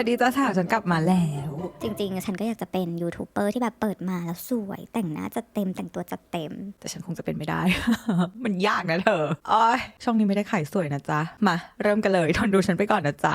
วัสดีจ้าสาวฉันกลับมาแล้ว จริงๆ ฉันก็อยากจะเป็นยูทูบเบอร์ที่แบบเปิดมาแล้วสวย แต่งหน้าจัดเต็มแต่งตัวจัดเต็ม แต่ฉันคงจะเป็นไม่ได้ มันยากนะเธออ้อยช่องนี้ไม่ได้ขายสวยนะจ๊ะ มา เริ่มกันเลยทนดูฉันไปก่อนนะจ๊ะ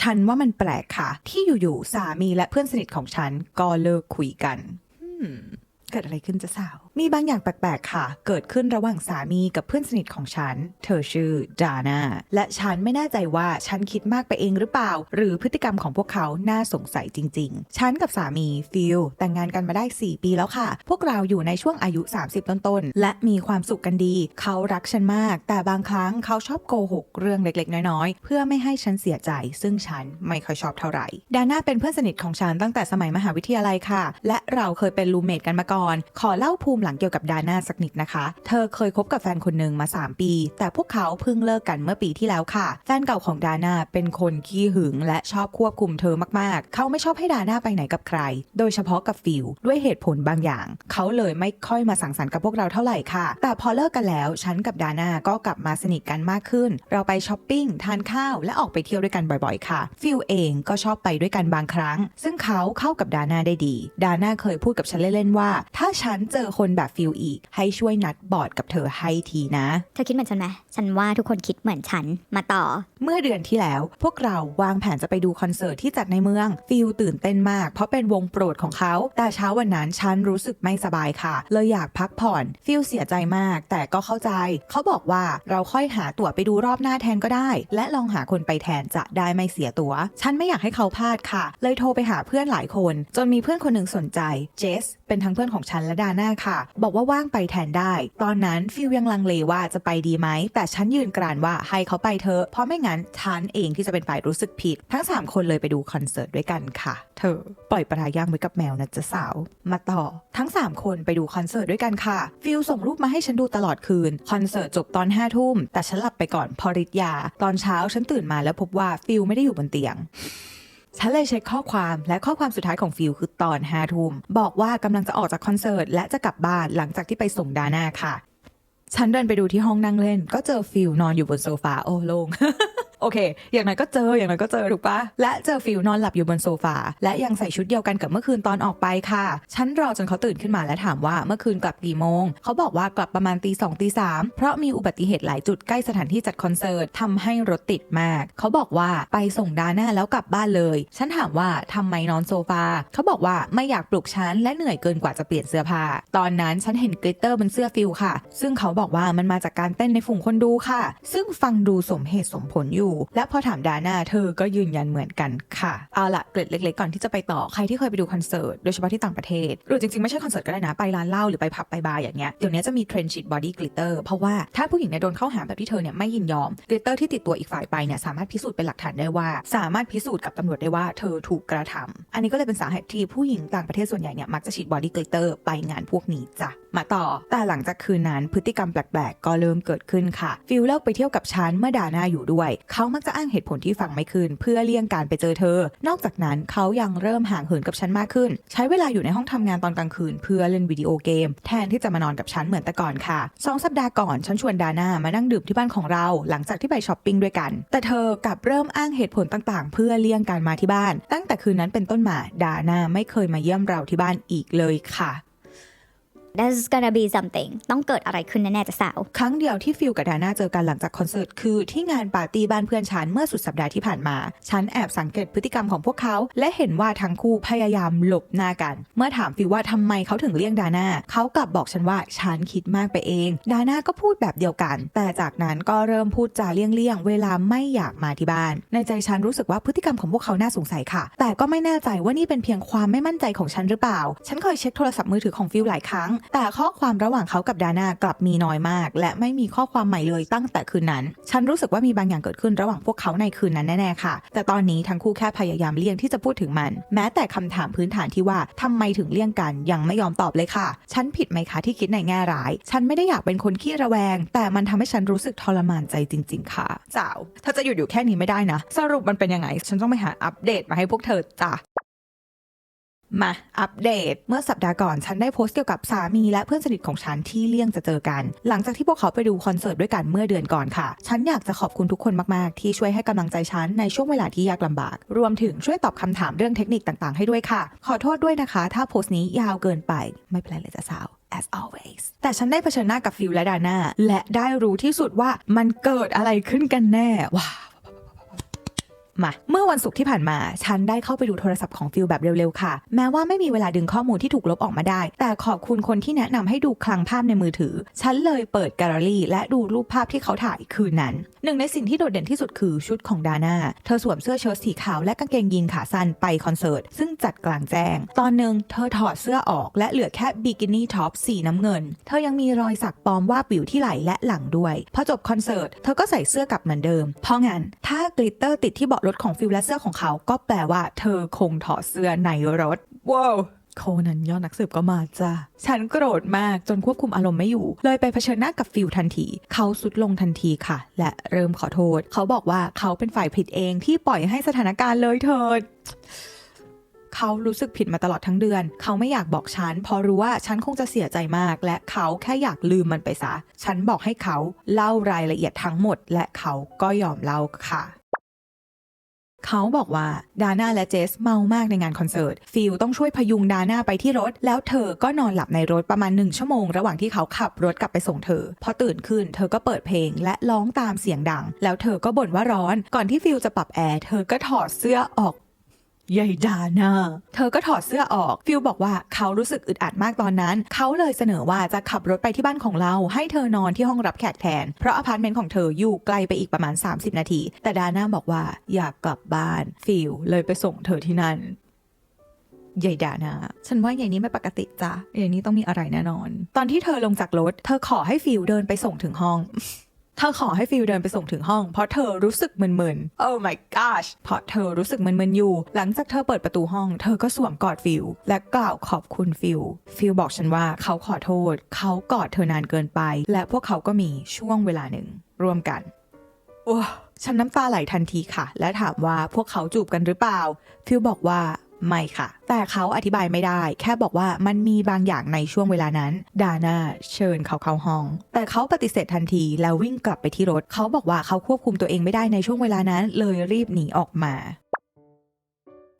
ฉันว่ามันแปลกค่ะ ที่อยู่ๆสามีและเพื่อนสนิทของฉันก็เลิกคุยกันอืมเกิดอะไรขึ้นจะสาว มีบางอย่างแปลกๆค่ะ เกิดขึ้นระหว่างสามีกับเพื่อนสนิทของฉัน เธอชื่อดาน่าและฉันไม่แน่ใจว่าฉันคิดมากไปเองหรือเปล่า หรือพฤติกรรมของพวกเขาน่าสงสัยจริง ๆ ฉันกับสามีฟิลแต่งงานกันมาได้ 4 ปีแล้วค่ะ พวกเราอยู่ในช่วงอายุ 30 ต้นๆ และมีความสุขกันดี เขารักฉันมาก แต่บางครั้งเขาชอบโกหกเรื่องเล็กๆ น้อยๆ เพื่อไม่ให้ฉันเสียใจ ซึ่งฉันไม่ค่อยชอบเท่าไหร่ ดาน่าเป็นเพื่อนสนิทของฉันตั้งแต่สมัยมหาวิทยาลัยค่ะ และเราเคยเป็นรูเมทกันมาก่อนขอเล่าภูมิหลังเกี่ยวกับดาน่าสักนิดนะคะ เธอเคยคบกับแฟนคนหนึ่งมา 3 ปี แต่พวกเขาเพิ่งเลิกกันเมื่อปีที่แล้วค่ะ แฟนเก่าของดาน่าเป็นคนขี้หึง และชอบควบคุมเธอมากๆ เขาไม่ชอบให้ดาน่าไปไหนกับใคร โดยเฉพาะกับฟิลด้วยเหตุผลบางอย่าง เขาเลยไม่ค่อยมาสังสรรค์กับพวกเราเท่าไหร่ค่ะ แต่พอเลิกกันแล้วฉันกับดาน่าก็กลับมาสนิทกันมากขึ้น เราไปช้อปปิ้งทานข้าวและออกไปเที่ยวด้วยกันบ่อยๆ ค่ะ ฟิลเองก็ชอบไปด้วยกันบางครั้ง ซึ่งเขาเข้ากับดาน่าได้ดี ดาน่าเคยพูดกับฉันเล่นๆว่าถ้าฉันเจอคนแบบฟิลอีก ให้ช่วยนัดบอร์ดกับเธอให้ทีนะ เธอคิดเหมือนฉันไหมฉันว่าทุกคนคิดเหมือนฉันมาต่อ เมื่อเดือนที่แล้ว พวกเราวางแผนจะไปดูคอนเสิร์ตที่จัดในเมือง ฟิลตื่นเต้นมาก เพราะเป็นวงโปรดของเขา แต่เช้าวันนั้นฉันรู้สึกไม่สบายค่ะ เลยอยากพักผ่อน ฟิลเสียใจมาก แต่ก็เข้าใจ เขาบอกว่าเราค่อยหาตั๋วไปดูรอบหน้าแทนก็ได้ และลองหาคนไปแทนจะได้ไม่เสียตั๋ว ฉันไม่อยากให้เขาพลาดค่ะ เลยโทรไปหาเพื่อนหลายคน จนมีเพื่อนคนหนึ่งสนใจ เจส เป็นทั้งเพื่อนของฉันและดาน่าค่ะ บอกว่าว่างไปแทนได้ ตอนนั้นฟิลยังลังเลว่าจะไปดีไหม แต่ฉันยืนกรานว่าให้เขาไปเถอเพราะไม่งั้นฉันเองที่จะเป็นฝ่ายรู้สึกผิด ทั้ง 3 คนเลยไปดูคอนเสิร์ตด้วยกันค่ะ เธอ ปล่อยปลาย่างไว้กับแมวนะจ๊ะสาว มาต่อ ทั้ง 3 คนไปดูคอนเสิร์ตด้วยกันค่ะ ฟิลส่งรูปมาให้ฉันดูตลอดคืน คอนเสิร์ตจบตอน5้าทุ่ม แต่ฉันหลับไปก่อนพอริดยา ตอนเช้าฉันตื่นมาแล้วพบว่าฟิลไม่ได้อยู่บนเตียง ฉันเลยเช็คข้อความและข้อความสุดท้ายของฟิลคือตอนห้าทุ่มบอกว่ากำลังจะออกจากคอนเสิร์ตและจะกลับบ้านหลังจากที่ไปส่งดาน่าค่ะ ฉันเดินไปดูที่ห้องนั่งเล่น ก็เจอฟิลนอนอยู่บนโซฟาโอ้โล่ง โอเค อย่างไรก็เจออย่างไรก็เจอถูกปะและเจอฟิลนอนหลับอยู่บนโซฟาและยังใส่ชุดเดียวกันกับเมื่อคืนตอนออกไปค่ะ ฉันรอจนเขาตื่นขึ้นมาและถามว่าเมื่อคืนกลับกี่โมง เขาบอกว่ากลับประมาณตีสองตีสามเพราะมีอุบัติเหตุหลายจุดใกล้สถานที่จัดคอนเสิร์ตทำให้รถติดมาก เขาบอกว่าไปส่งดาน่าแล้วกลับบ้านเลย ฉันถามว่าทำไมนอนโซฟาเขาบอกว่าไม่อยากปลุกฉันและเหนื่อยเกินกว่าจะเปลี่ยนเสื้อผ้าตอนนั้นฉันเห็นกลิตเตอร์บนเสื้อฟิลค่ะ ซึ่งเขาบอกว่ามันมาจากการเต้นในฝูงคนดูค่ะ ซึ่งฟังดูสมเหตุสมผลอยู่และพอถามดาน่าเธอก็ยืนยันเหมือนกันค่ะ เอาละเกร็ดเล็กๆก่อนที่จะไปต่อใครที่เคยไปดูคอนเสิร์ตโดยเฉพาะที่ต่างประเทศหรือจริงๆไม่ใช่คอนเสิร์ตก็ได้นะไปร้านเหล้าหรือไปผับไปบาร์อย่างเงี้ยเดี๋ยวนี้จะมีเทรนด์ฉีดบอดี้กลิตเตอร์เพราะว่าถ้าผู้หญิงเนี่ยโดนเข้าหาแบบที่เธอเนี่ยไม่ยินยอมกลิตเตอร์ที่ติดตัวอีกฝ่ายไปเนี่ยสามารถพิสูจน์เป็นหลักฐานได้ว่า สามารถพิสูจน์กับตำรวจได้ว่าเธอถูกกระทำอันนี้ก็เลยเป็นสาเหตุที่ผู้หญิงต่างประเทศส่วนใหญ่เนี่ยมักจะฉีดบอดี้กลิตเตอร์ไปงานพวกนี้จ้ะ มาต่อ แต่หลังจากคืนนั้นพฤติกรรมแปลกๆ ก็เริ่มเกิดขึ้นค่ะ ฟิลเลิกไปเที่ยวกับฉันเมื่อดาน่าอยู่ด้วย เขามักจะอ้างเหตุผลที่ฟังไม่ขึ้นเพื่อเลี่ยงการไปเจอเธอ นอกจากนั้นเขายังเริ่มห่างเหินกับฉันมากขึ้น ใช้เวลาอยู่ในห้องทำงานตอนกลางคืน เพื่อเล่นวิดีโอเกม แทนที่จะมานอนกับฉันเหมือนแต่ก่อนค่ะสองสัปดาห์ก่อนฉันชวนดาน่ามานั่งดื่มที่บ้านของเรา หลังจากที่ไปช้อปปิ้งด้วยกัน แต่เธอกลับเริ่มอ้างเหตุผลต่างๆ เพื่อเลี่ยงการมาที่บ้าน ตั้งแต่คืนนั้นเป็นต้นมาดาน่าไม่เคยมาเยี่ยมเราที่บ้านอีกเลยค่ะ That's gonna be something ต้องเกิดอะไรขึ้นแน่ๆจะสาว ครั้งเดียวที่ฟิลกับดาน่าเจอกันหลังจากคอนเสิร์ตคือที่งานปาร์ตี้บ้านเพื่อนฉันเมื่อสุดสัปดาห์ที่ผ่านมา ฉันแอบสังเกตพฤติกรรมของพวกเขา และเห็นว่าทั้งคู่พยายามหลบหน้ากัน เมื่อถามฟิลว่าทำไมเขาถึงเลี่ยงดาน่าเขากลับบอกฉันว่าฉันคิดมากไปเอง ดาน่าก็พูดแบบเดียวกัน แต่จากนั้นก็เริ่มพูดจาเลี่ยงๆเวลาไม่อยากมาที่บ้าน ในใจฉันรู้สึกว่าพฤติกรรมของพวกเขาน่าสงสัยค่ะ แต่ก็ไม่แน่ใจว่านี่เป็นเพียงความไม่มั่นใจของฉันหรือเปล่า ฉันเคยเช็คโทรศัพท์มือถือของฟิลหลายครั้งแต่ข้อความระหว่างเขากับดาน่ากลับมีน้อยมาก และไม่มีข้อความใหม่เลยตั้งแต่คืนนั้น ฉันรู้สึกว่ามีบางอย่างเกิดขึ้นระหว่างพวกเขาในคืนนั้นแน่ๆค่ะ แต่ตอนนี้ทั้งคู่แค่พยายามเลี่ยงที่จะพูดถึงมัน แม้แต่คำถามพื้นฐานที่ว่าทำไมถึงเลี่ยงกันยังไม่ยอมตอบเลยค่ะ ฉันผิดไหมคะที่คิดในแง่ร้าย ฉันไม่ได้อยากเป็นคนขี้ระแวง แต่มันทำให้ฉันรู้สึกทรมานใจจริง ๆ ค่ะสาวเธอจะหยุดอยู่แค่นี้ไม่ได้นะ สรุปมันเป็นยังไง ฉันต้องไปหาอัปเดตมาให้พวกเธอจ้ะ มาอัปเดต เมื่อสัปดาห์ก่อนฉันได้โพสต์เกี่ยวกับสามีและเพื่อนสนิทของฉันที่เลี่ยงจะเจอกัน หลังจากที่พวกเขาไปดูคอนเสิร์ตด้วยกันเมื่อเดือนก่อนค่ะ ฉันอยากจะขอบคุณทุกคนมากๆ ที่ช่วยให้กำลังใจฉันในช่วงเวลาที่ยากลำบาก รวมถึงช่วยตอบคำถามเรื่องเทคนิคต่างๆ ให้ด้วยค่ะ ขอโทษด้วยนะคะ ถ้าโพสต์นี้ยาวเกินไป ไม่เป็นไรเลยจ้ะสาว as always แต่ฉันได้เผชิญหน้ากับฟิลและดาน่าและได้รู้ที่สุดว่ามันเกิดอะไรขึ้นกันแน่ว้า มา เมื่อวันศุกร์ที่ผ่านมา ฉันได้เข้าไปดูโทรศัพท์ของฟิลแบบเร็วๆค่ะ แม้ว่าไม่มีเวลาดึงข้อมูลที่ถูกลบออกมาได้ แต่ขอบคุณคนที่แนะนำให้ดูคลังภาพในมือถือ ฉันเลยเปิดแกลเลอรี่ และดูรูปภาพที่เขาถ่ายคืนนั้น หนึ่งในสิ่งที่โดดเด่นที่สุดคือชุดของดาน่า เธอสวมเสื้อเชิ้ตสีขาวและกางเกงยีนขาสั้นไปคอนเสิร์ต ซึ่งจัดกลางแจ้ง ตอนหนึ่งเธอถอดเสื้อออก และเหลือแค่บิกินี่ท็อปสีน้ำเงิน เธอยังมีรอยสักปลอมว่าบวิวที่ไหล่และหลังด้วย พอจบคอนเสิร์ต เธอก็ใส่เสื้อกลับเหมือนเดิม เพราะงั้นถ้ากลิตเตอร์ติดที่เบาะรถของฟิลและเสื้อของเขา ก็แปลว่าเธอคงถอดเสื้อในรถว้าวโคนันยอดนักสืบก็มาจ้าฉันโกรธมากจนควบคุมอารมณ์ไม่อยู่ เลยไปเผชิญหน้ากับฟิลทันที เขาสุดลงทันทีค่ะ และเริ่มขอโทษ เขาบอกว่าเขาเป็นฝ่ายผิดเองที่ปล่อยให้สถานการณ์เลยเถิดเขารู้สึกผิดมาตลอดทั้งเดือน เขาไม่อยากบอกฉันเพราะรู้ว่าฉันคงจะเสียใจมาก และเขาแค่อยากลืมมันไปซะ ฉันบอกให้เขาเล่ารายละเอียดทั้งหมด และเขาก็ยอมเล่าค่ะ เขาบอกว่าดาน่าและเจสเมามากในงานคอนเสิร์ตฟิลต้องช่วยพยุงดาน่าไปที่รถ แล้วเธอก็นอนหลับในรถประมาณหนึ่งชั่วโมง ระหว่างที่เขาขับรถกลับไปส่งเธอ พอตื่นขึ้นเธอก็เปิดเพลงและร้องตามเสียงดัง แล้วเธอก็บ่นว่าร้อน ก่อนที่ฟิลจะปรับแอร์เธอก็ถอดเสื้อออก ยายดาน่าเธอก็ถอดเสื้อออก ฟิลบอกว่าเขารู้สึกอึดอัดมากตอนนั้น เขาเลยเสนอว่าจะขับรถไปที่บ้านของเรา ให้เธอนอนที่ห้องรับแขกแทน เพราะอพาร์ตเมนต์ของเธออยู่ไกลไปอีกประมาณ 30 นาที แต่ดาน่าบอกว่าอยากกลับบ้าน ฟิลเลยไปส่งเธอที่นั่นยายดานาฉันว่ายายนี้ไม่ปกติจ้ะยายนี้ต้องมีอะไรแน่นอน ตอนที่เธอลงจากรถ เธอขอให้ฟิลเดินไปส่งถึงห้อง เธอขอให้ฟิลเดินไปส่งถึงห้อง เพราะเธอรู้สึกมึนๆ Oh my gosh เพราะเธอรู้สึกมึนๆอยู่ หลังจากเธอเปิดประตูห้อง เธอก็สวมกอดฟิลและกล่าวขอบคุณฟิลฟิลบอกฉันว่าเขาขอโทษ เขากอดเธอนานเกินไป และพวกเขาก็มีช่วงเวลาหนึ่งร่วมกันโอ้ฉันน้ำตาไหลทันทีค่ะ และถามว่าพวกเขาจูบกันหรือเปล่า ฟิลบอกว่า ไม่ค่ะ แต่เขาอธิบายไม่ได้ แค่บอกว่ามันมีบางอย่างในช่วงเวลานั้น ดาน่าเชิญเขาเข้าห้อง แต่เขาปฏิเสธทันทีแล้ววิ่งกลับไปที่รถ เขาบอกว่าเขาควบคุมตัวเองไม่ได้ในช่วงเวลานั้น เลยรีบหนีออกมา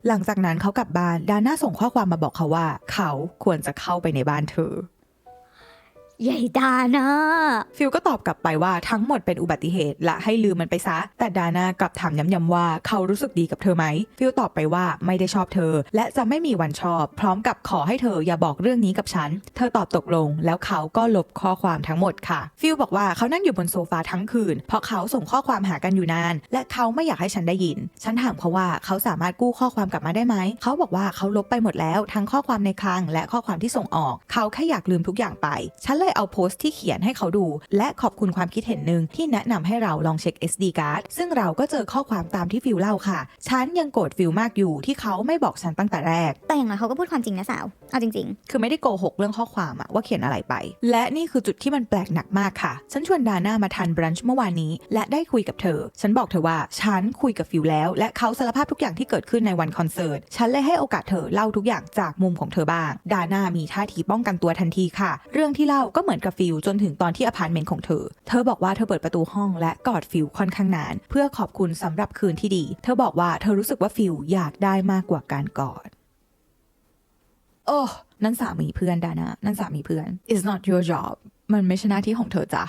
หลังจากนั้นเขากลับบ้าน ดาน่าส่งข้อความมาบอกเขาว่า เขาควรจะเข้าไปในบ้านเธอ ใหญ่ดานะฟิลก็ตอบกลับไปว่าทั้งหมดเป็นอุบัติเหตุและให้ลืมมันไปซะ แต่ดานากลับถามย้ำๆว่าเขารู้สึกดีกับเธอไหม ฟิลตอบไปว่าไม่ได้ชอบเธอ และจะไม่มีวันชอบ พร้อมกับขอให้เธออย่าบอกเรื่องนี้กับฉัน เธอตอบตกลง แล้วเขาก็ลบข้อความทั้งหมดค่ะ ฟิลบอกว่าเขานั่งอยู่บนโซฟาทั้งคืน เพราะเขาส่งข้อความหากันอยู่นาน และเขาไม่อยากให้ฉันได้ยิน ฉันถามเขาว่าเขาสามารถกู้ข้อความกลับมาได้ไหม เขาบอกว่าเขาลบไปหมดแล้วทั้งข้อความในคลังและข้อความที่ส่งออก เขาแค่อยากลืมทุกอย่างไป ฉันเลยเอาโพสต์ที่เขียนให้เขาดู และขอบคุณความคิดเห็นหนึ่งที่แนะนำให้เราลองเช็ค SD card ซึ่งเราก็เจอข้อความตามที่ฟิลเล่าค่ะ ฉันยังโกรธฟิลมากอยู่ที่เขาไม่บอกฉันตั้งแต่แรก แต่อย่างน้อยเขาก็พูดความจริงนะสาว เอาจริงคือไม่ได้โกหกเรื่องข้อความอะว่าเขียนอะไรไป และนี่คือจุดที่มันแปลกหนักมากค่ะ ฉันชวนดาน่ามาทานบรันช์เมื่อวานนี้ และได้คุยกับเธอ ฉันบอกเธอว่าฉันคุยกับฟิลแล้ว และเขาสารภาพทุกอย่างที่เกิดขึ้นในวันคอนเสิร์ต ฉันเลยให้โอกาสเธอเล่าทุกอย่างจากมุมของเธอบ้าง ดาน่ามีท่าทีป้องกันตัวทันทีค่ะ เรื่องที่เล่าก็เหมือนกับฟิลจนถึงตอนที่อพาร์ตเมนต์ของเธอ เธอบอกว่าเธอเปิดประตูห้องและกอดฟิลค่อนข้างนาน เพื่อขอบคุณสำหรับคืนที่ดี เธอบอกว่าเธอรู้สึกว่าฟิลอยากได้มากกว่าการกอด โอ้นั่นสามีเพื่อนดานะ นั่นสามีเพื่อน it's not your job มันไม่ใช่หน้าที่ของเธอจ้ะ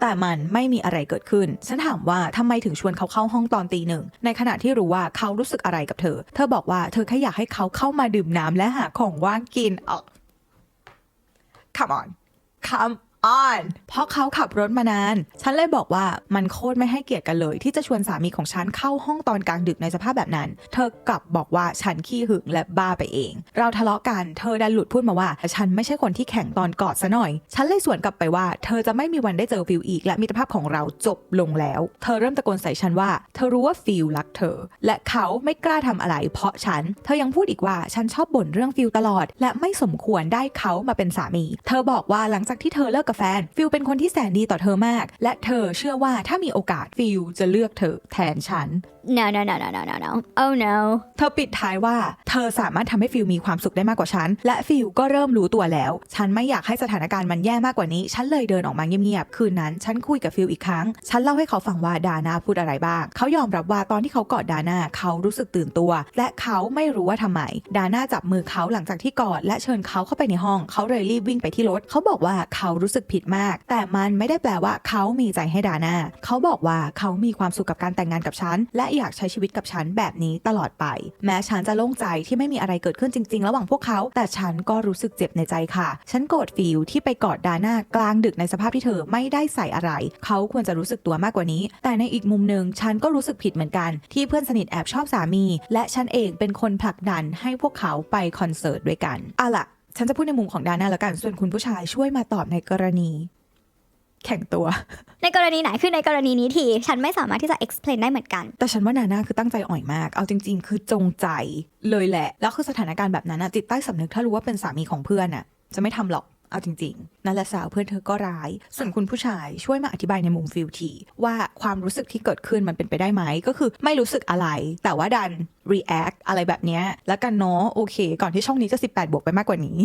แต่มันไม่มีอะไรเกิดขึ้น ฉันถามว่าทำไมถึงชวนเขาเข้าห้องตอนตีหนึ่ง ในขณะที่รู้ว่าเขารู้สึกอะไรกับเธอ เธอบอกว่าเธอแค่อยากให้เขาเข้ามาดื่มน้ำและหาของว่างกินออก come on. Come on เพราะเขาขับรถมานาน ฉันเลยบอกว่ามันโคตรไม่ให้เกียรติกันเลย ที่จะชวนสามีของฉันเข้าห้องตอนกลางดึกในสภาพแบบนั้น เธอกลับบอกว่าฉันขี้หึงและบ้าไปเอง เราทะเลาะกัน เธอดันหลุดพูดมาว่า ฉันไม่ใช่คนที่แข่งตอนกอดซะหน่อย ฉันเลยสวนกลับไปว่า เธอจะไม่มีวันได้เจอฟิลอีก และมิตรภาพของเราจบลงแล้ว เธอเริ่มตะโกนใส่ฉันว่า เธอรู้ว่าฟิลรักเธอ และเขาไม่กล้าทำอะไร เพราะฉัน เธอยังพูดอีกว่าฉันชอบบ่นเรื่องฟิลตลอด และไม่สมควรได้เขามาเป็นสามี เธอบอกว่าหลังจากที่เธอเลิกกับกับแฟน ฟิลเป็นคนที่แสนดีต่อเธอมาก และเธอเชื่อว่าถ้ามีโอกาสฟิลจะเลือกเธอแทนฉัน no no no no no no no oh no เธอปิดท้ายว่า เธอสามารถทำให้ฟิลมีความสุขได้มากกว่าฉัน และฟิลก็เริ่มรู้ตัวแล้ว ฉันไม่อยากให้สถานการณ์มันแย่มากกว่านี้ ฉันเลยเดินออกมาเงียบๆ คืนนั้น ฉันคุยกับฟิลอีกครั้ง ฉันเล่าให้เขาฟังว่าดาน่าพูดอะไรบ้าง เขายอมรับว่าตอนที่เขากอดดาน่าเขารู้สึกตื่นตัว และเขาไม่รู้ว่าทำไม ดาน่าจับมือเขาหลังจากที่กอดและเชิญเขาเข้าไปในห้อง เขาเลยรีบวิ่งไปที่รถ เขาบอกว่าเขารู้สึกผิดมาก แต่มันไม่ได้แปลว่าเขามีใจให้ดาน่าเขาบอกว่าเขามีความสุขกับการแต่งงานกับฉัน และอยากใช้ชีวิตกับฉันแบบนี้ตลอดไป แม้ฉันจะโล่งใจที่ไม่มีอะไรเกิดขึ้นจริง ๆ ระหว่างพวกเขา แต่ฉันก็รู้สึกเจ็บในใจค่ะ ฉันโกรธฟิลที่ไปกอดดาน่ากลางดึกในสภาพที่เธอไม่ได้ใส่อะไร เขาควรจะรู้สึกตัวมากกว่านี้ แต่ในอีกมุมหนึ่งฉันก็รู้สึกผิดเหมือนกัน ที่เพื่อนสนิทแอบชอบสามี และฉันเองเป็นคนผลักดันให้พวกเขาไปคอนเสิร์ตด้วยกันเอาล่ะ ฉันจะพูดในมุมของดาน่าแล้วกัน ส่วนคุณผู้ชายช่วยมาตอบในกรณี แข่งตัว ในกรณีไหนคือในกรณีนี้ที ฉันไม่สามารถที่จะ explain ได้เหมือนกัน แต่ฉันว่านาน่าคือตั้งใจอ่อยมาก เอาจริง ๆ คือจงใจเลยแหละ แล้วคือสถานการณ์แบบนั้นอะจิตใต้สำนึกถ้ารู้ว่าเป็นสามีของเพื่อนอะจะไม่ทำหรอก เอาจริงๆนั่นแหละสาวเพื่อนเธอก็ร้าย ส่วนคุณผู้ชายช่วยมาอธิบายในมุมฟิลทีว่าความรู้สึกที่เกิดขึ้นมันเป็นไปได้ไหม ก็คือไม่รู้สึกอะไร แต่ว่าดัน react อะไรแบบเนี้ยแล้วกันเนาะโอเค ก่อนที่ช่องนี้จะ 18 บวกไปมากกว่านี้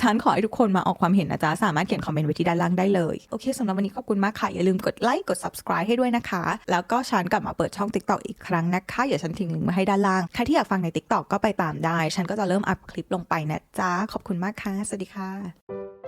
ฉันขอให้ทุกคนมาออกความเห็นนะจ๊ะ สามารถเขียนคอมเมนต์ไว้ที่ด้านล่างได้เลย โอเคสำหรับวันนี้ขอบคุณมากค่ะ อย่าลืมกดไลค์กด subscribe ให้ด้วยนะคะ แล้วก็ฉันกลับมาเปิดช่อง TikTok อีกครั้งนะคะอย่าฉันทิ้งลิงก์มาให้ด้านล่างใครที่อยากฟังใน TikTok ก็ไปตามได้ ฉันก็จะเริ่มอัพคลิปลงไปนะจ๊ะขอบคุณมากค่ะสวัสดีค่ะ